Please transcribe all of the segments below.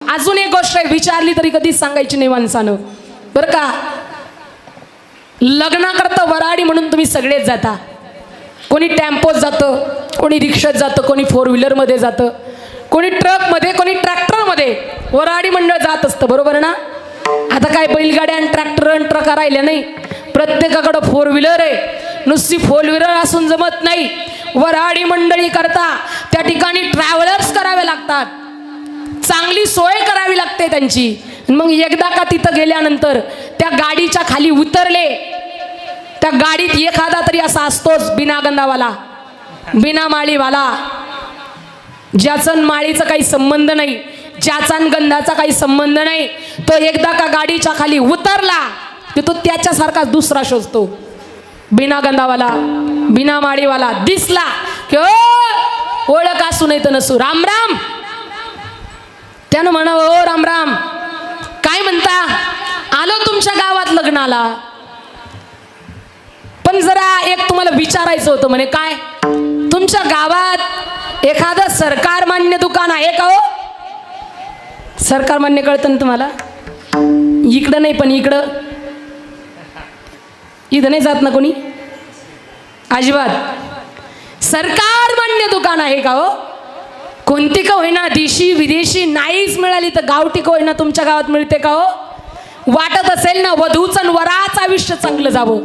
अजून एक गोष्ट आहे विचारली तरी कधीच सांगायची नाही माणसानं. बरं का? लग्नाकरता वराडी म्हणून तुम्ही सगळेच जाता. कोणी टेम्पोत जातं कोणी रिक्षात जातं कोणी फोर व्हीलरमध्ये जातं कोणी ट्रकमध्ये कोणी ट्रॅक्टरमध्ये. वराडी मंडळ जात असतं बरोबर ना? आता काय बैलगाड्या आणि ट्रॅक्टर आणि ट्रका राहिल्या नाही. प्रत्येकाकडं फोर व्हीलर आहे. नुसती फोर व्हीलर असून जमत नाही. वराडी मंडळी करता. त्या ठिकाणी ट्रॅव्हलर्स करावे लागतात. चांगली सोय करावी लागते त्यांची. मग एकदा का तिथं गेल्यानंतर त्या गाडीच्या खाली उतरले. त्या गाडीत एखादा तरी असा असतोच बिना गंधावाला बिना माळीवाला ज्याचं माळीचा काही संबंध नाही ज्याचा गंधाचा काही संबंध नाही तो एकदा का गाडीच्या खाली उतरला की तो त्याच्यासारखा दुसरा शोधतो. बिना गंधावाला बिना माळीवाला दिसला की ओळख असू नाही तर नसू. राम राम. त्यानं म्हणावं ओ राम राम काय म्हणता? आलो तुमच्या गावात लग्नाला. पण जरा एक तुम्हाला विचारायचं होतं म्हणे काय? तुमच्या गावात एखादं सरकार मान्य दुकान आहे का हो? सरकार मान्य कळतं ना तुम्हाला? इकडं नाही पण इकडं. इथं नाही जात ना कोणी? अजिबात. सरकार मान्य दुकान आहे का हो? कोणती का होईना देशी विदेशी नाहीच मिळाली तर गावठी का होईना तुमच्या गावात मिळते का हो? वाटत असेल ना वधूचं आणि वराचं आयुष्य चांगलं जावं.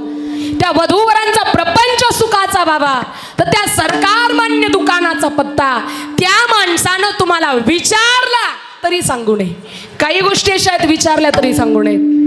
त्या वधूवरांचा प्रपंच सुखाचा बाबा तर त्या सरकार मान्य दुकानाचा पत्ता त्या माणसानं तुम्हाला विचारला तरी सांगू नये. काही गोष्टी अशा आहेत विचारल्या तरी सांगू नये